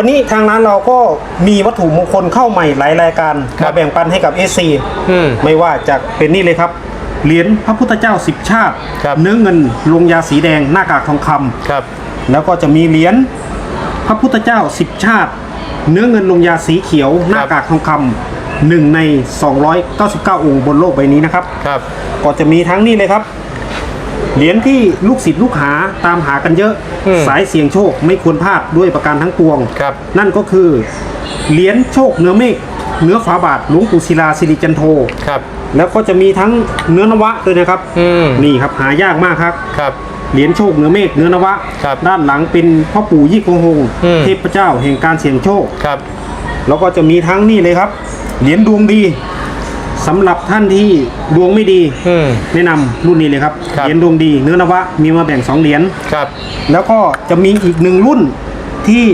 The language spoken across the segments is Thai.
วันนี้ทางร้านเราก็มีวัตถุมงคลเข้าใหม่หลายรายการครับ มาแบ่งปันให้กับ SC อืม ไม่ว่าจะเป็นนี่เลยครับ เหรียญพระพุทธเจ้าสิบชาติ ครับ เนื้อเงินลงยาสีแดงหน้ากากทองคำ ครับ แล้วก็จะมีเหรียญพระพุทธเจ้าสิบชาติ เนื้อเงินลงยาสีเขียว หน้ากากทองคำหนึ่งใน 299 องค์บนโลกใบนี้นะครับ ครับ ก็จะมีทั้งนี่เลยครับ เหรียญที่ลูกศิษย์ลูกหาตามหากันเยอะ อืม สายเสี่ยงโชคไม่ควรพลาดด้วยประการทั้งปวง ครับ นั่นก็คือเหรียญโชคเนื้อเมฆเนื้อฝาบาทหลวงปู่ศิลาสิริจันโท ครับ แล้วก็จะมีทั้งเนื้อนวะด้วยนะครับ อืม นี่ครับหายากมากครับ ครับ เหรียญโชคเนื้อเมฆเนื้อนวะ ครับด้านหลังเป็นพ่อปู่ยี่กงหงอืม เทพเจ้าแห่งการเสี่ยงโชค ครับ แล้วก็จะมีทั้งนี่เลยครับ เหรียญดวงดี สำหรับท่านที่ดวงไม่ดี อืม แนะนำรุ่นนี้เลยครับ ครับ เหรียญดวงดีเนื้อนวะมีมาแบ่งสองเหรียญ ครับ แล้วก็จะมีอีกหนึ่งรุ่นที่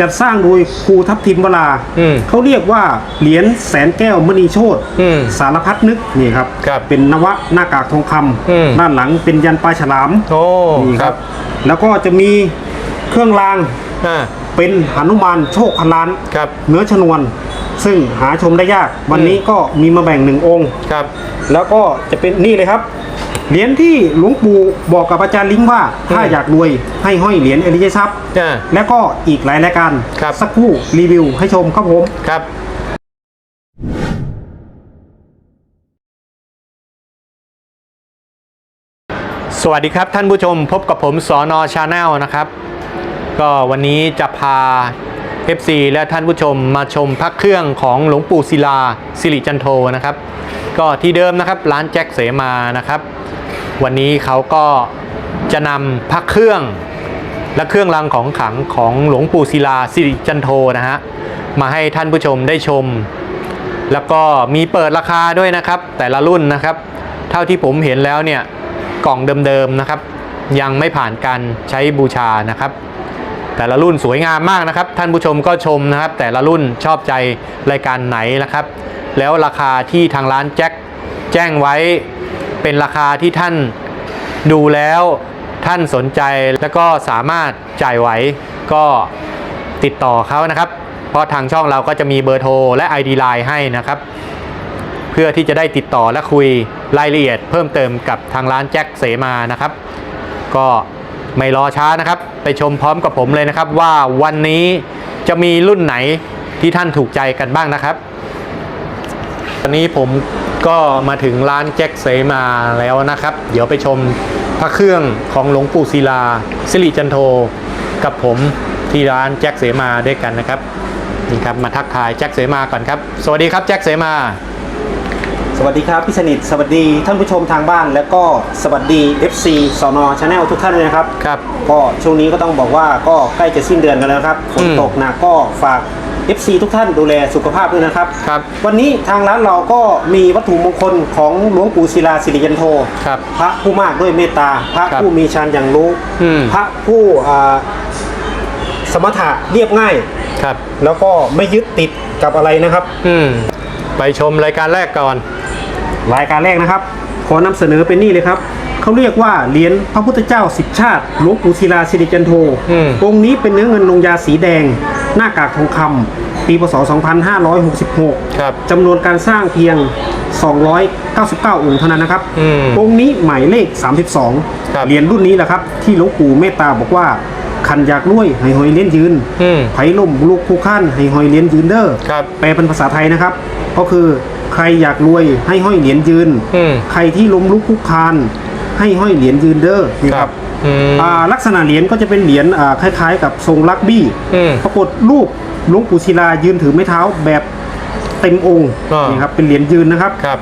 จัดสร้างโดยครูทัพทิมวราอืมเขาเรียกว่าเหรียญแสนแก้วมณีโชตอืมสารพัดนึกนี่ครับ ครับเป็นนวะหน้ากากทองคำอืม ด้านหลังเป็นยันปลาฉลามโอ้นี่คครัรับบแล้วก็จะมีเครื่องรางอ่า เป็นหนุมานโชคพันล้านครับเนื้อชนวน ซึ่งหาชมได้ยาก วันนี้ก็มีมาแบ่งหนึ่งองค์ครับ แล้วก็จะเป็นนี่เลยครับเหรียญที่หลวงปู่บอกกับอาจารย์ลิงว่าถ้าอืมอยากรวยให้ห้อยเหรียญอริยทรัพย์อ่าแล้วก็อีกหลายรายการครับสักครู่รีวิวให้ชมครับผมครับสวัสดีครับท่านผู้ชมพบกับผมสอนอชาแนลนะครับ ก็วันนี้จะพา FC และท่านผู้ชมมาชมพระเครื่องของหลวงปู่ศิลาสิริจันโทนะครับ ก็ที่เดิมนะครับร้านแจ็คเสมานะครับ วันนี้เขาก็จะนำพระเครื่อง และเครื่องรางของขลังของหลวงปู่ศิลาสิริจันโทนะฮะมาให้ท่านผู้ชมได้ชม แล้วก็มีเปิดราคาด้วยนะครับ แต่ละรุ่นนะครับ เท่าที่ผมเห็นแล้วเนี่ยกล่องเดิมๆนะครับ ยังไม่ผ่านการใช้บูชานะครับ แต่ละรุ่นสวยงามมากนะครับ ท่านผู้ชมก็ชมนะครับ แต่ละรุ่นชอบใจรายการไหนนะครับ แล้วราคาที่ทางร้านแจ็คแจ้งไว้ เป็นราคาที่ท่านดูแล้วท่านสนใจแล้วก็สามารถจ่ายไหวก็ติดต่อเขานะครับ เพราะทางช่องเราก็จะมีเบอร์โทรและ ID Line ให้นะครับ เพื่อที่จะได้ติดต่อและคุยรายละเอียดเพิ่มเติมกับทางร้านแจ็คเสมานะครับ ก็ ไม่รอช้านะครับ ไปชมพร้อมกับผมเลยนะครับ ว่าวันนี้จะมีรุ่นไหนที่ท่านถูกใจกันบ้างนะครับตอนนี้ผมก็มาถึงร้านแจ็คเสมาแล้วนะครับ เดี๋ยวไปชมพระเครื่องของหลวงปู่ศิลาสิริจันโทกับผมที่ร้านแจ็คเสมาด้วยกันนะครับนี่ครับมาทักทายแจ็คเสมาก่อนครับ สวัสดีครับแจ็คเสมา สวัสดีครับพี่สนิทสวัสดีท่านผู้ชมทางบ้าน แล้วก็สวัสดี FC สอนอชาแนลทุกท่านเลยนะครับครับ ก็ช่วงนี้ก็ต้องบอกว่าก็ใกล้จะสิ้นเดือนกันแล้วครับฝนอืมตกหนักก็ฝาก FC ทุกท่านดูแลสุขภาพด้วยนะครับครับวันนี้ทางร้านเราก็มีวัตถุมงคลของหลวงปู่ศิลาสิริยันโทครับพระผู้มากด้วยเมตตา พระครับผู้มีฌานอย่างรู้อืม พระผู้อ่าสมถะเรียบง่าย ครับ แล้วก็ไม่ยึดติดกับอะไรนะครับ อืม ไปชมรายการแรกก่อน รายการแรกนะครับ ขอนำเสนอเป็นนี่เลยครับเขาเรียกว่าเหรียญพระพุทธเจ้าสิบชาติหลวงปู่ศิลาสิริจันโทอืม องค์นี้เป็นเนื้อเงินลงยาสีแดง หน้ากากทองคำปีพศ 2566 ครับ จำนวนการสร้างเพียง 299 องค์เท่านั้นนะครับ อืมองค์นี้หมายเลขครับ32เหรียญรุ่นนี้แหละครับ ที่หลวงปู่เมตตาบอกว่า คันอยากรวยให้หอยเลี้ยนยืนอืมไผ่ล่มลูกคู่ขั้นให้หอยเลี้ยนยืนเด้อครับ แปลเป็นภาษาไทยนะครับ ก็คือใครอยากรวยให้ห้อยเหรียญยืน อืมใครที่ล้มลุกคลุกคลานให้ห้อยเหรียญยืนเด้อนี่ครับอืมอ่าลักษณะเหรียญก็จะเป็นเหรียญอ่าคล้าย ๆ กับทรงลักบี้ อืม ปรากฏรูปหลวงปู่ศิลายืนถือไม้เท้าแบบเต็มองค์อ่านี่ นี่ครับเป็นเหรียญยืนนะครับ ครับ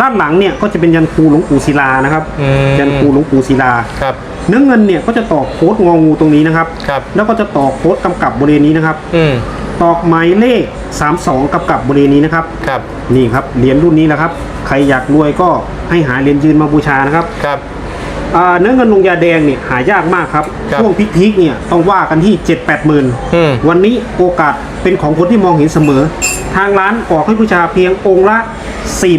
ด้านหลังเนี่ยก็จะเป็นยันครูหลวงปู่ศิลานะครับ อืม ยันครูหลวงปู่ศิลา ครับ เนื้อเงินเนี่ยก็จะตอกโค้ดงองูตรงนี้นะครับ ครับ แล้วก็จะตอกโค้ดกำกับบริเวณนี้นะครับ อืมตอกหมายเลข 32กำกับบริเวณนี้นะครับ ครับ นี่ครับเหรียญรุ่นนี้แหละครับ ใครอยากรวยก็ให้หาเหรียญยืนมาบูชานะครับครับ อ่าเนื้อเงินลงยาแดงเนี่ยหายากมากครับครับช่วงพีคๆเนี่ยต้องว่ากันที่ 7 8หมื่นอืม วันนี้โอกาสเป็นของคนที่มองเห็นเสมอ ทางร้านออกให้บูชาเพียงองค์ละ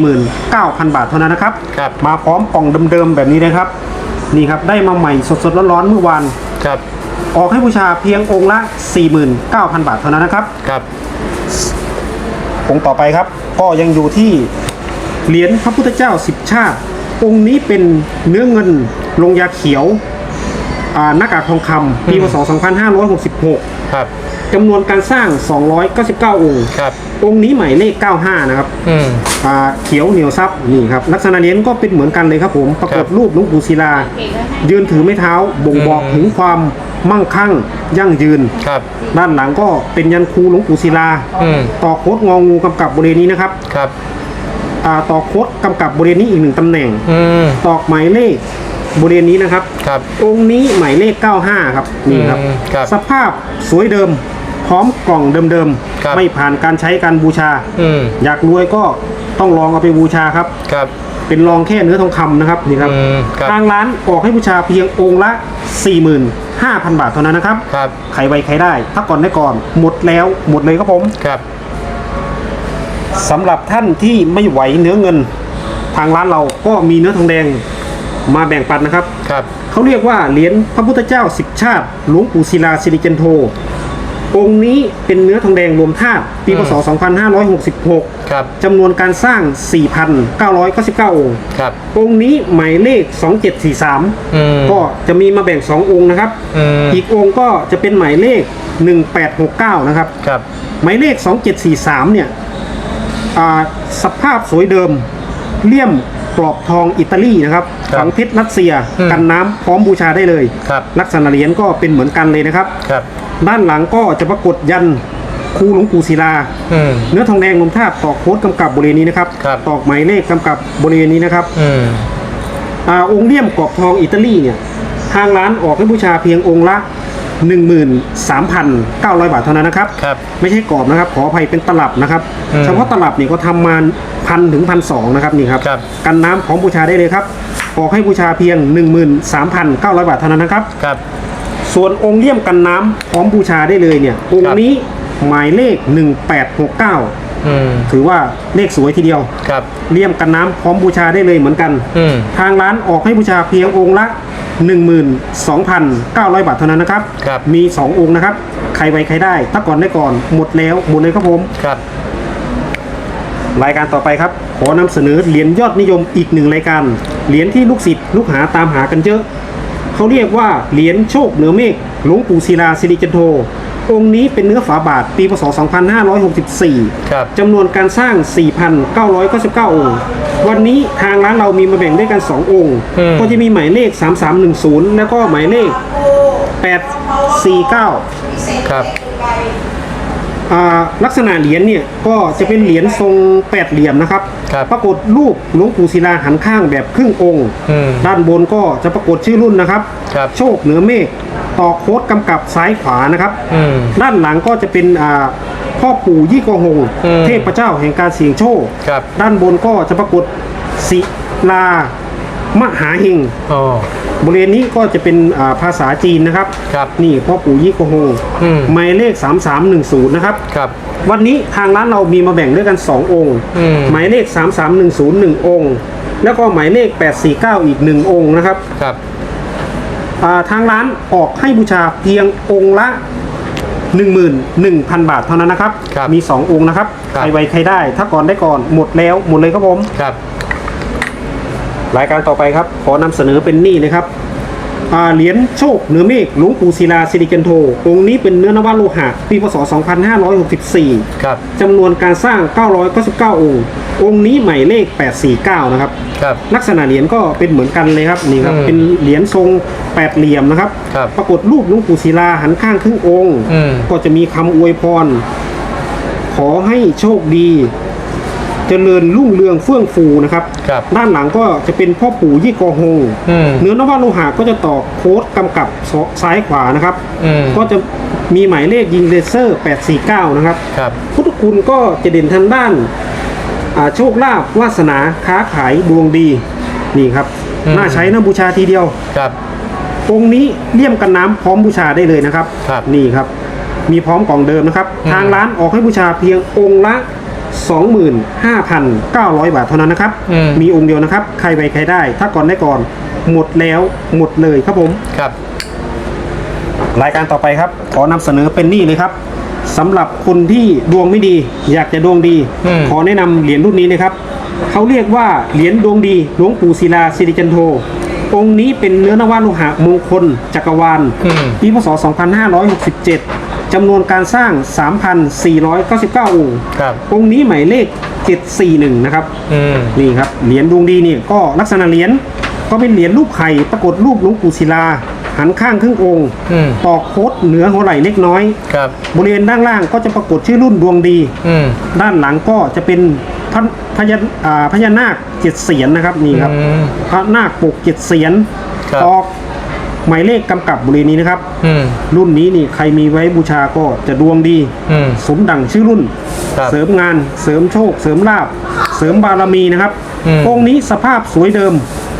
49,000 บาทเท่านั้นนะครับ ครับ มาพร้อมกล่องเดิมๆแบบนี้เลยครับ นี่ครับได้มาใหม่สดๆร้อนๆเมื่อวาน ครับ ออกให้บูชาเพียงองค์ละ 49,000 บาทเท่านั้นนะครับ ครับองค์ต่อไปครับ ก็ยังอยู่ที่เหรียญพระพุทธเจ้าสิบชาติ องค์นี้เป็นเนื้อเงินลงยาเขียวอ่าหน้ากากทองคำปีพศ2566 ครับ จำนวนการสร้าง 299 องค์ ครับ องค์นี้หมายเลข 95 นะครับอืม อ่าเขียวเหนียวซับนี่ครับลักษณะเหรียญก็เป็นเหมือนกันเลยครับผมปรากฏรูปหลวงปู่ศิลา ยืนถือไม้เท้าบ่งบอกอืม ถึงความมั่งคั่งยั่งยืน ครับ ด้านหลังก็เป็นยันคูหลวงปู่ศิลา อืม ต่อโคดงองูกำกับบริเวณนี้นะครับครับ อ่าต่อโคดกำกับบริเวณนี้อีกหนึ่งตำแหน่ง อืม ตอกหมายเลขบริเวณนี้นะครับ ครับ องค์นี้หมายเลข 95 ครับนี่ครับ อืมครับ สภาพสวยเดิม พร้อมกล่องเดิมครับ ๆ ไม่ผ่านการใช้การบูชา อืมอยากรวยก็ต้องลองเอาไปบูชาครับ ครับ เป็นรองแค่เนื้อทองคำนะครับนี่ครับอืมครับ ทางร้านออกให้บูชาเพียงองค์ละ 45,000 บาทเท่านั้นนะครับครับ ใครไวใครได้ถ้าก่อนได้ก่อน หมดแล้วหมดเลยครับผมครับ สำหรับท่านที่ไม่ไหวเนื้อเงิน ทางร้านเราก็มีเนื้อทองแดงมาแบ่งปันนะครับ ครับ เขาเรียกว่าเหรียญพระพุทธเจ้าสิบชาติหลวงปู่ศิลาสิริจันโท องค์นี้เป็นเนื้อทองแดงรวมธาตุปีพศ 2566 ครับ จำนวนการสร้าง 4,999 องค์ ครับ องค์นี้หมายเลข 2743 อืม ก็จะมีมาแบ่ง 2 องค์นะครับ อืมอีกองค์ก็จะเป็นหมายเลข 1869 นะครับ ครับ หมายเลข 2743 เนี่ยอ่าสภาพสวยเดิม เลี่ยม กรอบทองอิตาลีนะครับครับฝังเพชรรัสเซีย อืม กันน้ำพร้อมบูชาได้เลย ครับลักษณะเหรียญก็เป็นเหมือนกันเลยนะครับ ครับด้านหลังก็จะปรากฏยันครูหลวงปู่ศิลา อืม เนื้อทองแดงลมธาตุตอกโค้ดกำกับบริเวณนี้นะครับครับ ตอกหมายเลขกำกับบริเวณนี้นะครับอืมอาองค์เลี่ยมกรอบทองอิตาลีเนี่ยทางร้านออกให้บูชาเพียงองค์ละ 13,900 บาทเท่านั้นนะครับ ครับ ไม่ใช่กรอบนะครับ ขออภัยเป็นตลับนะครับ อืมเฉพาะตลับเนี่ยก็ทำมาพันถึงพันสองนะครับนี่ครับ ครับ กันน้ำพร้อมบูชาได้เลยครับออกให้บูชาเพียง 13,900 บาทเท่านั้นนะครับ ครับ ส่วนองค์เลี่ยมกันน้ำพร้อมบูชาได้เลยเนี่ยองค์นี้หมายเลข 1869 อืมถือว่าเลขสวยทีเดียว ครับ เลี่ยมกันน้ำพร้อมบูชาได้เลยเหมือนกัน อืม ทางร้านออกให้บูชาเพียงองค์ละ 12,900 บาทเท่านั้นนะครับ ครับ มี 2 องค์นะครับ ใครไวใครได้ถ้าก่อนได้ก่อน หมดแล้วหมดเลยครับผม ครับ รายการต่อไปครับ ขอนำเสนอเหรียญยอดนิยมอีกหนึ่งรายการ เหรียญที่ลูกศิษย์ลูกหาตามหากันเยอะ เขาเรียกว่าเหรียญโชคเหนือเมฆหลวงปู่ศิลาสิริจันโท องค์นี้เป็นเนื้อฝาบาทปีพศ 2564 ครับจำนวนการสร้าง 4,999 องค์ วันนี้ทางร้านเรามีมาแบ่งด้วยกัน 2 องค์ อืม ก็จะมีหมายเลข 3310 แล้วก็หมายเลข 849 ครับ อ่าลักษณะเหรียญเนี่ยก็จะเป็นเหรียญทรงแปดเหลี่ยมนะครับ ครับปรากฏรูปหลวงปู่ศิลาหันข้างแบบครึ่งองค์ อืมด้านบนก็จะปรากฏชื่อรุ่นนะครับ ครับ โชคเหนือเมฆ ต่อโค้ดกำกับซ้ายขวานะครับ อืม ด้านหลังก็จะเป็นอ่าพ่อปู่ยี่กอหง อืมเทพเจ้าแห่งการเสี่ยงโชค ครับ ด้านบนก็จะปรากฏศิลามหาเฮง อ๋อ บริเวณนี้ก็จะเป็นอ่าภาษาจีนนะครับ ครับนี่พ่อปู่ยี่กอหงอืม หมายเลข 3310 นะครับ ครับ วันนี้ทางร้านเรามีมาแบ่งด้วยกัน 2 องค์ อืม หมายเลข 3310 1 องค์ แล้วก็หมายเลข 849 อีก 1 องค์นะครับ ครับอ่า ทางร้านออกให้บูชาเพียงองค์ละ 11,000 บาทเท่านั้นนะครับ ครับมี 2 องค์นะครับครับใครไวใครได้ ถ้าก่อนได้ก่อนหมดแล้วหมดเลยครับผม ครับ รายการต่อไปครับ ขอนำเสนอเป็นนี่เลยครับอ่า เหรียญโชคเหนือเมฆหลวงปู่ศิลาสิริกันโทองค์นี้เป็นเนื้อนวโลหะปีพศ 2564 ครับจำนวนการสร้าง 999 องค์ องค์นี้หมายเลข 849 นะครับครับลักษณะเหรียญก็เป็นเหมือนกันเลยครับนี่ครับอืมเป็นเหรียญทรงแปดเหลี่ยมนะครับครับ ปรากฏรูปหลวงปู่ศิลาหันข้างครึ่งองค์อืมก็จะมีคำอวยพร ขอให้โชคดี เจริญรุ่งเรืองเฟื่องฟูนะครับ ครับด้านหลังก็จะเป็นพ่อปู่ยี่กอฮงอืมเนื้อนวโลหะก็จะต่อโค้ดกำกับซ้ายขวานะครับ อืม ก็จะมีหมายเลขยิงเลเซอร์ 849 นะครับ ครับ พุทธคุณก็จะเด่นทางด้านอ่าโชคลาภวาสนาค้าขายดวงดีนี่ครับอืม น่าใช้น่าบูชาทีเดียว ครับ องค์นี้เลี่ยมกันน้ำพร้อมบูชาได้เลยนะครับ ครับนี่ครับ มีพร้อมกล่องเดิมนะครับ อืม ทางร้านออกให้บูชาเพียงองค์ละ 25,900 บาทเท่านั้นนะครับ อืม มีองค์เดียวนะครับ ใครไปใครได้ ถ้าก่อนได้ก่อน หมดแล้วหมดเลยครับผม ครับ รายการต่อไปครับ ขอนำเสนอเป็นนี่เลยครับสำหรับคนที่ดวงไม่ดี อยากจะดวงดี อืม ขอแนะนำเหรียญรุ่นนี้นะครับเขาเรียกว่าเหรียญดวงดีหลวงปู่ศิลาสิริจันโท องค์นี้เป็นเนื้อนวโลหะมงคลจักรวาล อืม ปีพศ 2567 จำนวนการสร้าง 3,499 องค์ครับ องค์นี้หมายเลข 741 นะครับ อืม นี่ครับ เหรียญดวงดีเนี่ยก็ลักษณะเหรียญก็เป็นเหรียญรูปไข่ปรากฏรูปหลวงปู่ศิลา หันข้างครึ่งองค์อืมตอกโคดเหนือหัวไหล่เล็กน้อย ครับ บริเวณด้านล่างก็จะปรากฏชื่อรุ่นดวงดี อืม ด้านหลังก็จะเป็นพระพญาอ่าพญานาคเจ็ดเสียนนะครับนี่ครับอืมพระนาคปกเจ็ดเสียนครับ ตอก หมายเลขกำกับบริเวณนี้นะครับ อืม รุ่นนี้นี่ใครมีไว้บูชาก็จะดวงดี อืม สมดังชื่อรุ่น ครับเสริมงาน เสริมโชค เสริมลาบ เสริมบารมีนะครับอืม องค์นี้สภาพสวยเดิม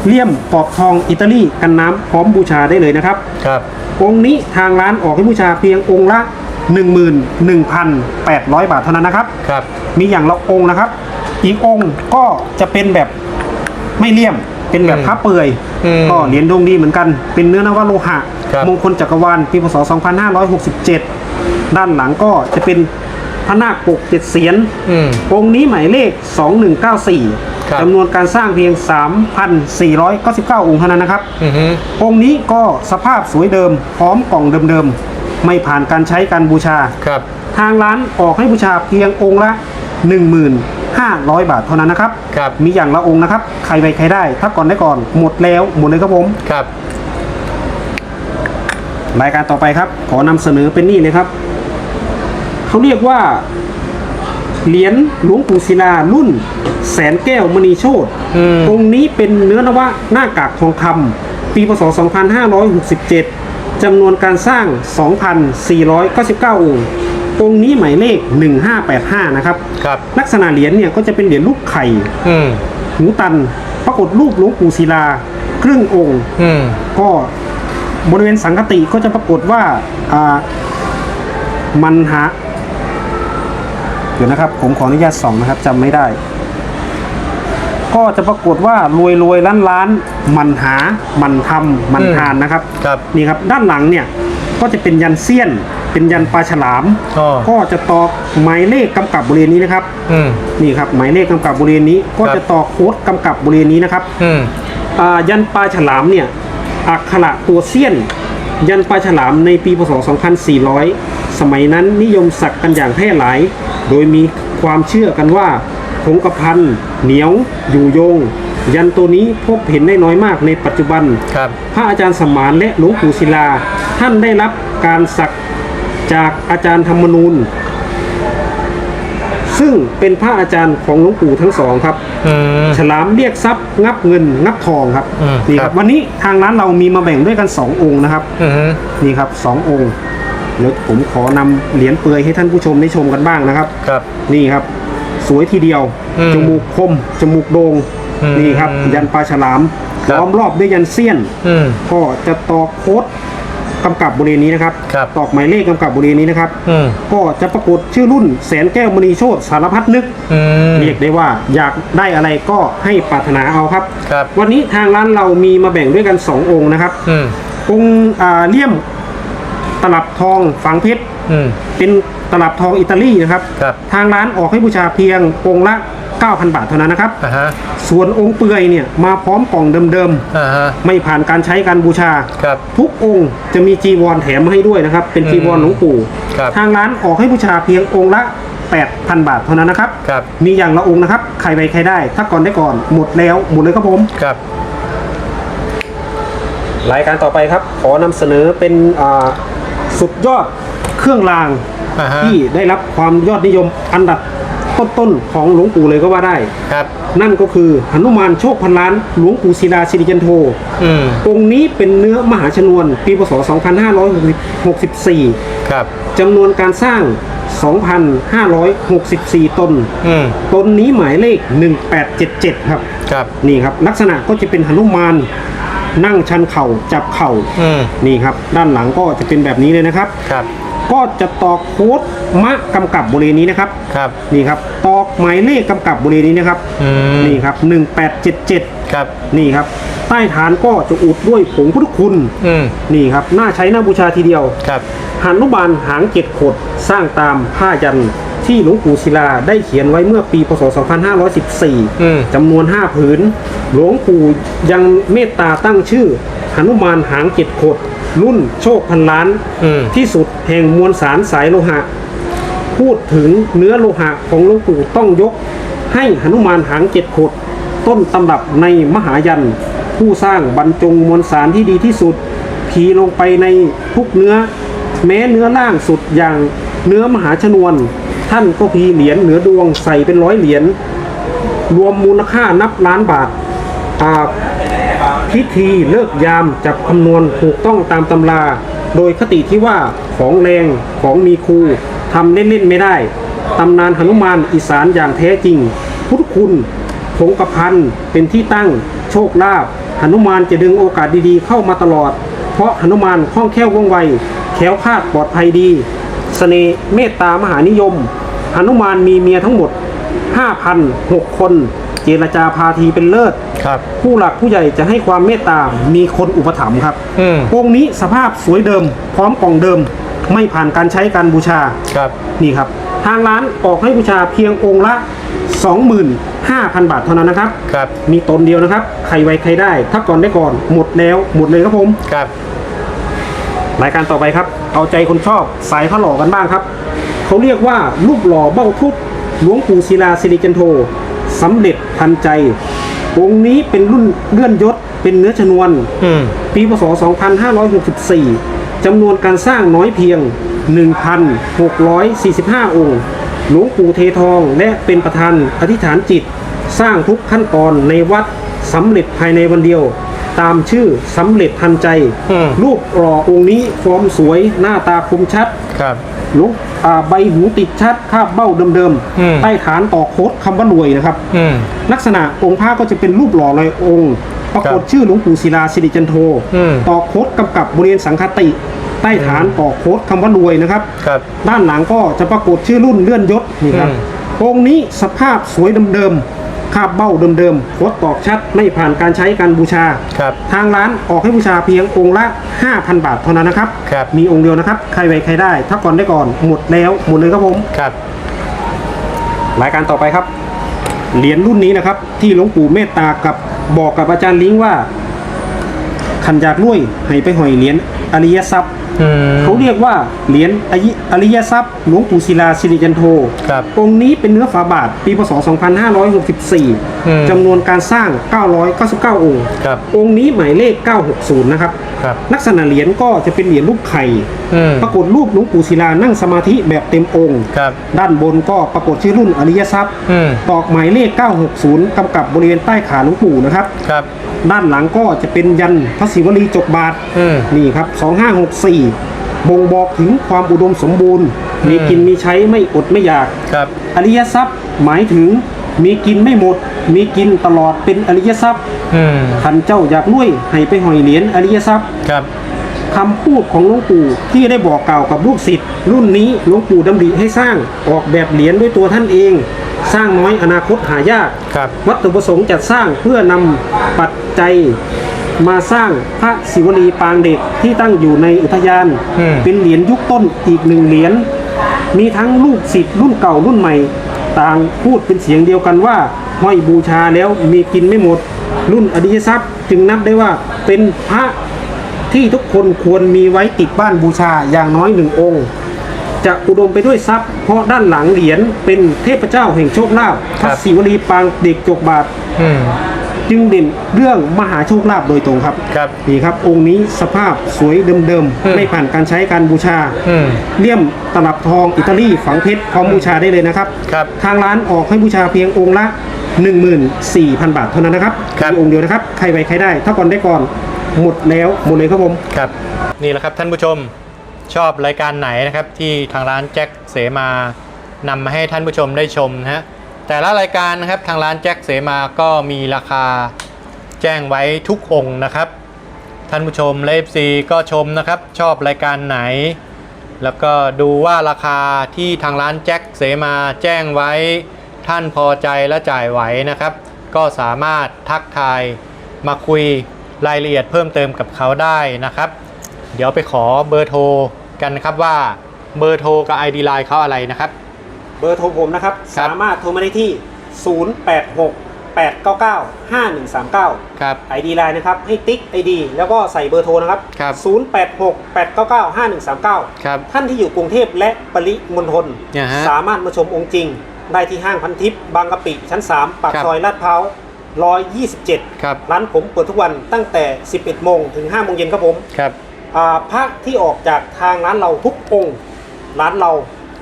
เลี่ยมปอบทองอิตาลีกันน้ำพร้อมบูชาได้เลยนะครับ ครับ องค์นี้ทางร้านออกให้บูชาเพียงองค์ละ 11,800 บาทเท่านั้นนะครับ ครับ มีอย่างละองค์นะครับ อีกองค์ก็จะเป็นแบบไม่เลี่ยม เป็นแบบอืมพระเปื่อย อืม ก็เหรียญดวงดีเหมือนกัน เป็นเนื้อนวโลหะ ครับมงคลจักรวาลปีพศ 2567 ด้านหลังก็จะเป็นพระนาคปกเจ็ดเสียนอืมองค์นี้หมายเลข ครับ 2194จำนวนการสร้างเพียง 3,499 องค์เท่านั้นนะครับ อืมองค์นี้ก็สภาพสวยเดิม พร้อมกล่องเดิมๆ ไม่ผ่านการใช้การบูชา ครับ ทางร้านออกให้บูชาเพียงองค์ละ 1,500 บาทเท่านั้นนะครับ ครับมีอย่างละองค์นะครับ ใครไปใครได้ถ้าก่อนได้ก่อน หมดแล้วหมดเลยครับผม ครับ รายการต่อไปครับ ขอนำเสนอเป็นนี่เลยครับ เขาเรียกว่า เหรียญหลวงปู่ศิลารุ่น แสนแก้วมณีโชตอืม องค์นี้เป็นเนื้อนวะหน้ากากทองคำปีพศ 2567จำนวนการสร้าง 2,499 องค์ องค์นี้หมายเลข 1585 นะครับ ครับ ลักษณะเหรียญเนี่ยก็จะเป็นเหรียญรูปไข่อืมหูตัน ปรากฏรูปหลวงปู่ศิลา ครึ่งองค์ อืมก็บริเวณสังกติก็จะปรากฏว่าอ่ามันหาเดี๋ยวนะครับ ผมขออนุญาตส่องนะครับจำไม่ได้ ก็จะปรากฏว่ารวยรวยล้านล้านมันหา มันทำมันอืมทานนะครับ ครับ นี่ครับด้านหลังเนี่ยก็จะเป็นยันเซียน เป็นยันปลาฉลาม อ๋อ ก็จะตอกหมายเลขกำกับบริเวณนี้นะครับ อืม นี่ครับหมายเลขกำกับบริเวณนี้ ก็ครับ จะตอกโค้ดกำกับบริเวณนี้นะครับ อืม อ่ายันปลาฉลามเนี่ยอักขระตัวเซียน ยันปลาฉลามในปีพศ 2400 สมัยนั้นนิยมสักกันอย่างแพร่หลาย โดยมีความเชื่อกันว่าคงกระพันเหนียว อยู่โยง ยันตัวนี้พบเห็นได้น้อยมากในปัจจุบัน ครับ พระอาจารย์สมานและหลวงปู่ศิลา ท่านได้รับการสัก จากอาจารย์ธรรมนูญ ซึ่งเป็นพระอาจารย์ของหลวงปู่ทั้งสองครับ อืม ฉลามเรียกทรัพย์งับเงินงับทองครับอืมนี่คครัรับ บวันนี้ทางร้านเรามีมาแบ่งด้วยกัน2องค์นะครับ อืมนี่ครับสององค์เดี๋ยวผมขอนำเหรียญเปลือยให้ท่านผู้ชมได้ชมกันบ้างนะครับ ครับ นี่ครับ สวยทีเดียว อืมจมูกคม จมูกโดง่งอืมนี่ครับ ยันปลาฉลามครับ ล้อมรอบด้วยยันเซียน อืมก็จะตอกโค้ด กำกับบริเวณนี้นะครับครับ ตอกหมายเลขกำกับบริเวณนี้นะครับ อืมก็จะปรากฏชื่อรุ่นแสนแก้วมณีโชตสารพัดนึก อืม เรียกได้ว่าอยากได้อะไรก็ให้ปรารถนาเอาครับ ครับ วันนี้ทางร้านเรามีมาแบ่งด้วยกัน 2 องค์นะครับ อืมองค์อ่าเลี่ยมตลับทองฝังเพชร อืม เป็นตลับทองอิตาลีนะครับ ครับ ทางร้านออกให้บูชาเพียงองค์ละ 9,000 บาทเท่านั้นนะครับ อ่าฮะส่วนองค์เปลือยเนี่ยมาพร้อมกล่องเดิมอ่าฮะๆ ไม่ผ่านการใช้การบูชา ครับ ทุกองค์จะมีจีวรแถมมาให้ด้วยนะครับ เป็นจีวรหลวงปู่ ครับทางร้านออกให้บูชาเพียงองค์ละ 8,000 บาทเท่านั้นนะครับ ครับ มีอย่างละองค์นะครับ ใครไปใครได้ ถ้าก่อนได้ก่อน หมดแล้วหมดเลยครับผม ครับ รายการต่อไปครับ ขอนำเสนอเป็นอ่าสุดยอดเครื่องราง อ่าฮะที่ได้รับความยอดนิยมอันดับ ต้นๆของหลวงปู่เลยก็ว่าได้ ครับ นั่นก็คือหนุมานโชคพันล้านหลวงปู่ศิลาสิริจันโทอืมองค์นี้เป็นเนื้อมหาชนวน ปีพศ 2564 ครับ จำนวนการสร้าง 2,564 ตน อืมตนนี้หมายเลข 1877 ครับ ครับ นี่ครับ ลักษณะก็จะเป็นหนุมานนั่งชันเข่าจับเข่า อืมนี่ครับ ด้านหลังก็จะเป็นแบบนี้เลยนะครับ ครับ ก็จะตอกโค้ดมะกำกับบริเวณนี้นะครับ ครับ นี่ครับตอกหมายเลขกำกับบริเวณนี้นะครับ อืม นี่ครับ 1877 ครับ นี่ครับ ใต้ฐานก็จะอุดด้วยผงพุทธคุณ อืม นี่ครับน่าใช้น่าบูชาทีเดียว ครับหานุบาลหางเจ็ดขดสร้างตามผ้ายันที่หลวงปู่ศิลาได้เขียนไว้เมื่อปีพศ2514อืมจำนวน 5 ผืน หลวงปู่ยังเมตตาตั้งชื่อหนุมานหางเจ็ดขด รุ่นโชคพันล้าน อืม ที่สุดแห่งมวลสารสายโลหะ พูดถึงเนื้อโลหะของหลวงปู่ต้องยก ให้หนุมานหางเจ็ดขดต้นตำรับในมหายัน ผู้สร้างบรรจงมวลสารที่ดีที่สุดพีลงไปในทุกเนื้อ แม้เนื้อล่างสุดอย่างเนื้อมหาชนวน ท่านก็พีเหรียญเหนือดวงใส่เป็นร้อยเหรียญรวมมูลค่านับล้านบาทอ่า พิธีเลิกยามจับคำนวณถูกต้องตามตำรา โดยคติที่ว่าของแรงของมีครูทำเล่นๆไม่ได้ตำนานหนุมานอีสานอย่างแท้จริง พุทธคุณผงกระพันเป็นที่ตั้งโชคลาภหนุมานจะดึงโอกาสดีๆเข้ามาตลอด เพราะหนุมานคล่องแคล่วว่องไวแคล้วคาดปลอดภัยดีเสน่ห์เมตตามหานิยมหนุมานมีเมียทั้งหมด 5,006 คน จรจาพาทีเป็นเลิศ ครับ ผู้หลักผู้ใหญ่จะให้ความเมตตา มีคนอุปถัมภ์ครับอืม องค์นี้สภาพสวยเดิม พร้อมกล่องเดิม ไม่ผ่านการใช้การบูชา ครับ นี่ครับ ทางร้านออกให้บูชาเพียงองค์ละ 25,000 บาทเท่านั้นนะครับ ครับ มีตนเดียวนะครับ ใครไวใครได้ ถ้าก่อนได้ก่อน หมดแล้ว หมดเลยครับผม ครับ รายการต่อไปครับ เอาใจคนชอบสายพระหล่อกันบ้างครับ เขาเรียกว่ารูปหล่อเบ้าทุบหลวงปู่ศิลาสิริจันโท สำเร็จทันใจ องค์นี้เป็นรุ่นเลื่อนยศ เป็นเนื้อชนวน อืมปีพศ 2564 จำนวนการสร้างน้อยเพียง 1,645 องค์ หลวงปู่เททองและเป็นประธานอธิษฐานจิต สร้างทุกขั้นตอนในวัดสำเร็จภายในวันเดียว ตามชื่อสำเร็จทันใจ อืม รูปหล่อองค์นี้ฟอร์มสวยหน้าตาคมชัด ครับลูกอ่าใบหูติดชัดคาบเบ้าเดิมอืม ๆ ใต้ฐานต่อโค้ดคำว่ารวยนะครับ อืม ลักษณะองค์พระก็จะเป็นรูปหล่อลอยองค์ ปรากฏชื่อหลวงปู่ศิลาสิริจันโทอืม ต่อโค้ดกำกับบริเวณสังคติ ใต้ฐานต่อโค้ดคำว่ารวยนะครับ ครับ ด้านหลังก็จะปรากฏชื่อรุ่นเลื่อนยศนี่ครับอืม องค์นี้สภาพสวยเดิมๆ คาบเบ้าเดิมๆโค้ดตอกชัดไม่ผ่านการใช้การบูชา ครับ ทางร้านออกให้บูชาเพียงองค์ละ 5,000 บาทเท่านั้นนะครับ ครับ มีองค์เดียวนะครับ ใครไวใครได้ ถ้าก่อนได้ก่อน หมดแล้ว หมดเลยครับผม ครับ รายการต่อไปครับ เหรียญรุ่นนี้นะครับ ที่หลวงปู่เมตตากับบอกกับอาจารย์ลิงว่าขันอยากรวยให้ไปหอยเหรียญอริยทรัพย์ อืม เขาเรียกว่าเหรียญอริอริยทรัพย์หลวงปู่ศิลาสิริจันโทครับ องค์นี้เป็นเนื้อฝาบาทปีพศ อืม2564จำนวนการสร้าง 999 องค์ ครับ องค์นี้หมายเลข 960 นะครับ ครับ ลักษณะเหรียญก็จะเป็นเหรียญรูปไข่ อืม ปรากฏรูปหลวงปู่ศิลานั่งสมาธิแบบเต็มองค์ ครับ ด้านบนก็ปรากฏชื่อรุ่นอริยทรัพย์ อืม ตอกหมายเลข 960 กำกับบริเวณใต้ขาหลวงปู่นะครับ ครับ ด้านหลังก็จะเป็นยันพระศิวลีจกบาท อืม นี่ครับ 2564บ่งบอกถึงความอุดมสมบูรณ์ มีกินมีใช้ไม่อดไม่อยากครับ อริยทรัพย์หมายถึงมีกินไม่หมด มีกินตลอดเป็นอริยทรัพย์อืมท่านเจ้าอยากรวยให้ไปหอยเหรียญอริยทรัพย์ครับคำพูดของหลวงปู่ที่ได้บอกกล่าวกับลูกศิษย์รุ่นนี้หลวงปู่ดำริให้สร้างออกแบบเหรียญด้วยตัวท่านเอง สร้างน้อยอนาคตหายากครับวัตถุประสงค์จัดสร้างเพื่อนำปัจจัย มาสร้างพระศิวลีปางเด็กที่ตั้งอยู่ในอุทยาน อืม เป็นเหรียญยุคต้นอีกหนึ่งเหรียญมีทั้งลูกศิษย์รุ่นเก่ารุ่นใหม่ ต่างพูดเป็นเสียงเดียวกันว่าห้อยบูชาแล้วมีกินไม่หมด รุ่นอริยทรัพย์จึงนับได้ว่าเป็นพระที่ทุกคนควรมีไว้ติดบ้านบูชาอย่างน้อยหนึ่งองค์ จะอุดมไปด้วยทรัพย์ เพราะด้านหลังเหรียญเป็นเทพเจ้าแห่งโชคลาภพครัระบศิวลีปางเด็กจกบาท อืม จึงเด่นเรื่องมหาโชคลาภโดยตรงครับครับ นี่ครับองค์นี้สภาพสวยเดิมอืม ๆไม่ผ่านการใช้การบูชา อืม เลี่ยมตลับทองอิตาลีฝังเพชรพร้อมบูชาได้เลยนะครับ ครับทางร้านออกให้บูชาเพียงองค์ละ 14,000 บาทเท่านั้นนะครับครับ มีองค์เดียวนะครับ ใครไปใครได้ ถ้าก่อนได้ก่อนหมดแล้วหมดเลยครับผม ครับ นี่แหละครับท่านผู้ชมชอบรายการไหนนะครับ ที่ทางร้านแจ็คเสมานำมาให้ท่านผู้ชมได้ชมนะฮะ แต่ละรายการนะครับทางร้านแจ็คเสมาก็มีราคาแจ้งไว้ทุกองค์นะครับ ท่านผู้ชมและ FC ก็ชมนะครับ ชอบรายการไหน แล้วก็ดูว่าราคาที่ทางร้านแจ็คเสมาแจ้งไว้ ท่านพอใจและจ่ายไหวนะครับ ก็สามารถทักทายมาคุยรายละเอียดเพิ่มเติมกับเขาได้นะครับ เดี๋ยวไปขอเบอร์โทรกันนะครับว่าเบอร์โทรกับ ID Line เขาอะไรนะครับ เบอร์โทรผมนะครับ ครับ สามารถโทรมาได้ที่ 086 899 5139 ครับ ID Line นะครับ ให้ติ๊ก ID แล้วก็ใส่เบอร์โทรนะครับ ครับ 086 899 5139 ครับ ท่านที่อยู่กรุงเทพและปริมณฑลเนี่ยฮะสามารถมาชมองค์จริง ได้ที่ห้างพันทิพย์บางกะปิชั้น 3 ปากครับ ซอยลาดพร้าว127 ครับ ร้านผมเปิดทุกวันตั้งแต่ 11 โมงถึง 5 โมงเย็นครับผมครับ อ่าพระที่ออกจากทางร้านเราทุกองค์ ร้านเรา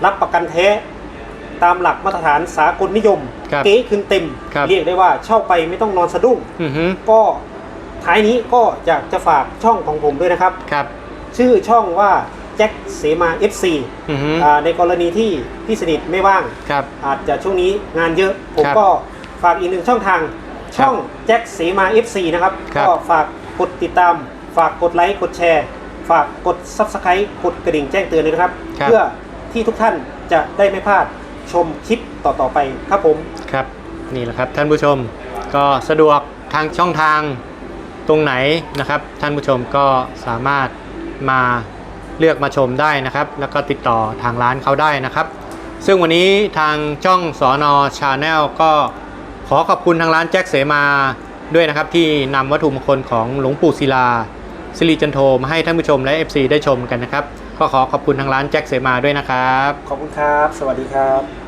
รับประกันแท้ ตามหลักมาตรฐานสากลนิยม ครับเก๊คืนเต็ม ครับ เรียกได้ว่าเช่าไปไม่ต้องนอนสะดุ้ง อือฮึก็ท้ายนี้ก็อยากจะฝากช่องของผมด้วยนะครับ ครับชื่อช่องว่าแจ็คเสมา FC อือฮึอ่าในกรณีที่พี่สนิทไม่ว่าง ครับ อาจจะช่วงนี้งานเยอะ ผมครับก็ฝากอีกหนึ่งช่องทาง ช่องแจ็คเสมา FC นะครับ ครับ ก็ฝากกดติดตาม ฝากกดไลค์ กดแชร์ ฝากกด Subscribe กดกระดิ่งแจ้งเตือนเลยนะครับครับเพื่อที่ทุกท่านจะได้ไม่พลาด ชมคลิปต่อๆไปครับผม ครับนี่แหละครับท่านผู้ชมก็สะดวกทางช่องทางตรงไหนนะครับ ท่านผู้ชมก็สามารถมาเลือกมาชมได้นะครับ แล้วก็ติดต่อทางร้านเขาได้นะครับ ซึ่งวันนี้ทางช่องสอนอชาแนลก็ขอขอบคุณทางร้านแจ็คเสมาด้วยนะครับ ที่นำวัตถุมงคลของหลวงปู่ศิลาสิริจันโทมาให้ท่านผู้ชมและ FC ได้ชมกันนะครับ ก็ขอขอบคุณทางร้านแจ็คเสมาด้วยนะครับ ขอบคุณครับ สวัสดีครับ